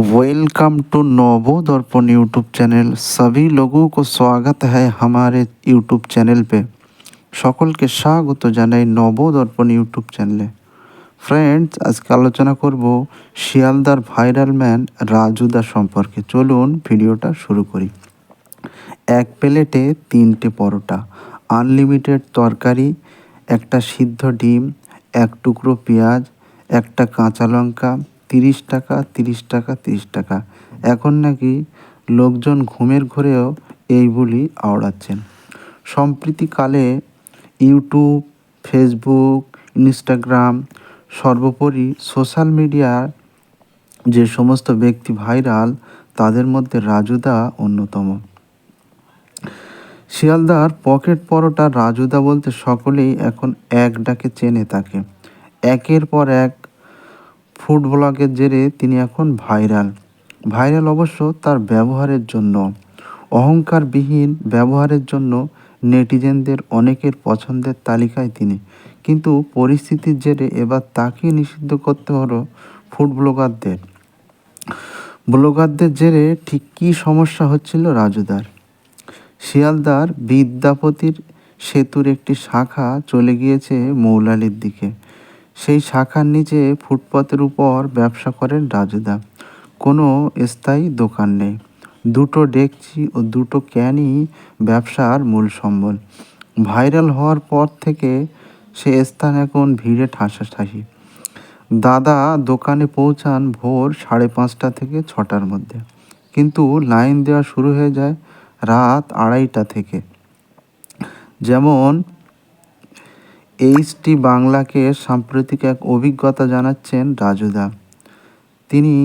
Welcome to नवो दर्पण YouTube channel सभी लोगों को स्वागत है हमारे यूट्यूब चैनल पे সকলকে স্বাগত জানাই নব দর্পণ ইউটিউব চ্যানেলে ফ্রেন্ডস আজকে আলোচনা করব শিয়ালদার ভাইরাল ম্যান রাজুদা সম্পর্কে চলুন ভিডিওটা শুরু করি এক প্লেটে তিনটে পরোটা আনলিমিটেড তরকারি একটা সিদ্ধ ডিম এক টুকরো পেঁয়াজ একটা কাঁচা লঙ্কা তিরিশ টাকা তিরিশ টাকা তিরিশ টাকা। এখন নাকি লোকজন ঘুমের ঘরেও এইগুলি আওড়াচ্ছেন। সম্প্রীতিকালে ইউটিউব, ফেসবুক, ইনস্টাগ্রাম, সর্বোপরি সোশ্যাল মিডিয়ার যে সমস্ত ব্যক্তি ভাইরাল, তাদের মধ্যে রাজুদা অন্যতম। শিয়ালদার পকেট পরোটা রাজুদা বলতে সকলেই এখন এক ডাকে চেনে তাকে। একের পর এক ফুড ব্লগের জেরে তিনি এখন ভাইরাল। ভাইরাল অবশ্য তার ব্যবহারের জন্য। অহংকারবিহীন ব্যবহারের জন্য নেটিজেনদের অনেকের পছন্দের তালিকায় তিনি। কিন্তু পরিস্থিতির জেরে এবার তাকে নিষিদ্ধ করতে হলো ফুড ব্লগারদের। ব্লগারদের জেরে ঠিক কী সমস্যা হচ্ছিল রাজুদার? শিয়ালদার বিদ্যাপতির সেতুর একটি শাখা চলে গিয়েছে মৌলালির দিকে। সেই শাখার নিচে ফুটপাতের উপর ব্যবসা করেন রাজুদা। কোনো স্থায়ী দোকান নেই। দুটো ডেকচি ও দুটো ক্যানই ব্যবসার মূল সম্বল। ভাইরাল হওয়ার পর থেকে সে স্থান এখন ভিড়ে ঠাসাঠাসি। দাদা দোকানে পৌঁছান ভোর সাড়ে পাঁচটা থেকে ছটার মধ্যে। কিন্তু লাইন দেওয়া শুরু হয়ে যায় রাত আড়াইটা থেকে। যেমন এইচটি বাংলাকে সাম্প্রতিক এক অভিজ্ঞতা জানাচ্ছেন রাজুদা তিনি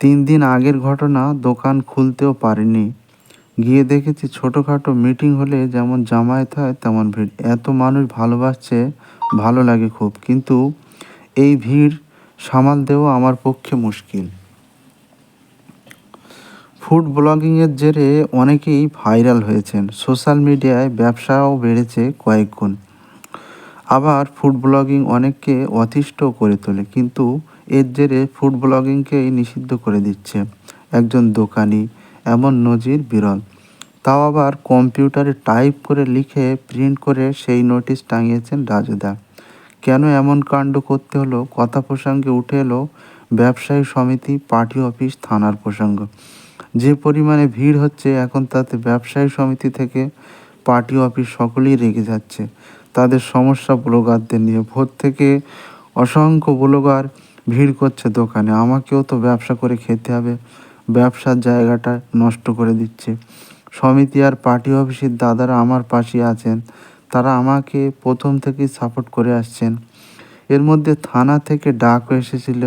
তিন দিন আগের ঘটনা দোকান খুলতেও পারেনি গিয়ে দেখেছি ছোটোখাটো মিটিং হলে যেমন জামায়াত হয়, তেমন ভিড়। এত মানুষ ভালোবাসছে, ভালো লাগে খুব। কিন্তু এই ভিড় সামাল দেওয়া আমার পক্ষে মুশকিল। ফুড ব্লগিংয়ের জেরে অনেকেই ভাইরাল হয়েছেন। সোশ্যাল মিডিয়ায় ব্যবসাও বেড়েছে কয়েক গুণ আবার ফুড ব্লগিং অনেককে অতিষ্ঠ করে তোলে, কিন্তু এর জেরে ফুড ব্লগিংকেই নিষিদ্ধ করে দিচ্ছে একজন দোকানি এমন নজির বিরল। তাও আবার কম্পিউটারে টাইপ করে লিখে প্রিন্ট করে সেই নোটিশ টাঙিয়েছেন রাজুদা। কেন এমন কাণ্ড করতে হলো? কথা প্রসঙ্গে উঠে এলো ব্যবসায়ী সমিতি, পার্টি অফিস, থানার প্রসঙ্গ। যে পরিমাণে ভিড় হচ্ছে, এখন তাতে ব্যবসায়ী সমিতি থেকে পার্টি অফিস সকলেই রেগে যাচ্ছে। তাদের সমস্যা ব্লগারদের নিয়ে। ভোর থেকে অসংখ্য ব্লগার ভিড় করছে দোকানে। আমাকেও তো ব্যবসা করে খেতে হবে। ব্যবসার জায়গাটা নষ্ট করে দিচ্ছে। সমিতি আর পার্টি অফিসের দাদারা আমার পাশে আছেন। তারা আমাকে প্রথম থেকেই সাপোর্ট করে আসছেন। এর মধ্যে থানা থেকে ডাকও এসেছিল।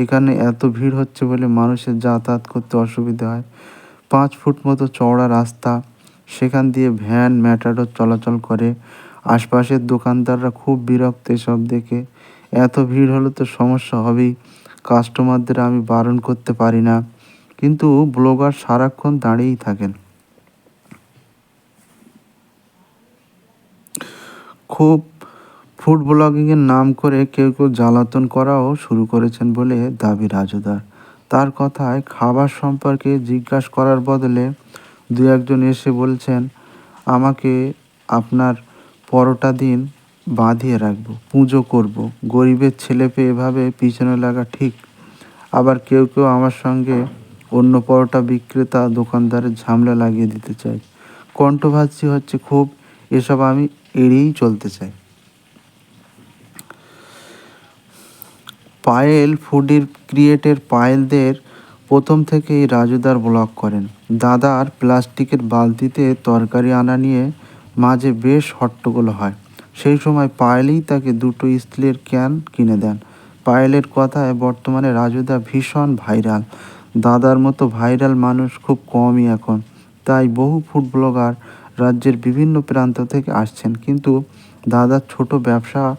এখানে এত ভিড় হচ্ছে বলে মানুষের যাতায়াত করতে অসুবিধা হয়। পাঁচ ফুট মতো চওড়া রাস্তা, সেখান দিয়ে ভ্যান, ম্যাটাডোর চলাচল করে। আশপাশের দোকানদাররা খুব বিরক্ত এসব দেখে। এত ভিড় হলে তো সমস্যা হবেই। কাস্টমারদের আমি বারণ করতে পারি না। কিন্তু ব্লগার সারাক্ষণ দাঁড়িয়েই থাকেন। খুব ফুড ব্লগিংয়ের নাম করে কেউ কেউ জ্বালাতন করাও শুরু করেছেন বলে দাবি রাজুদার। তার কথায় খাবার সম্পর্কে জিজ্ঞাসা করার বদলে দু একজন এসে বলছেন, আমাকে আপনার পরোটা দিন বাঁধিয়ে রাখব, পুজো করব। গরিবের ছেলে পেয়ে এভাবে পিছনে লাগা ঠিক। আবার কেউ কেউ আমার সঙ্গে অন্য পরোটা বিক্রেতা দোকানদারের ঝামেলা লাগিয়ে দিতে চাই কণ্ঠভাষী হচ্ছে, খুব এসব আমি এড়িয়েই চলতে চাই। পায়েল ফুডির ক্রিয়েটের পায়েলদের প্রথম থেকেই রাজুদার ব্লগ করেন। দাদার প্লাস্টিকের বালতিতে তরকারি আনা নিয়ে মাঝে বেশ হট্টগোল হয়। সেই সময় পায়েলই তাকে দুটো স্টিলের ক্যান কিনে দেন। পায়েলের কথায় বর্তমানে রাজুদা ভীষণ ভাইরাল। দাদার মতো ভাইরাল মানুষ খুব কমই এখন। তাই বহু ফুড ব্লগার রাজ্যের বিভিন্ন প্রান্ত থেকে আসছেন। কিন্তু দাদার ছোট ব্যবসা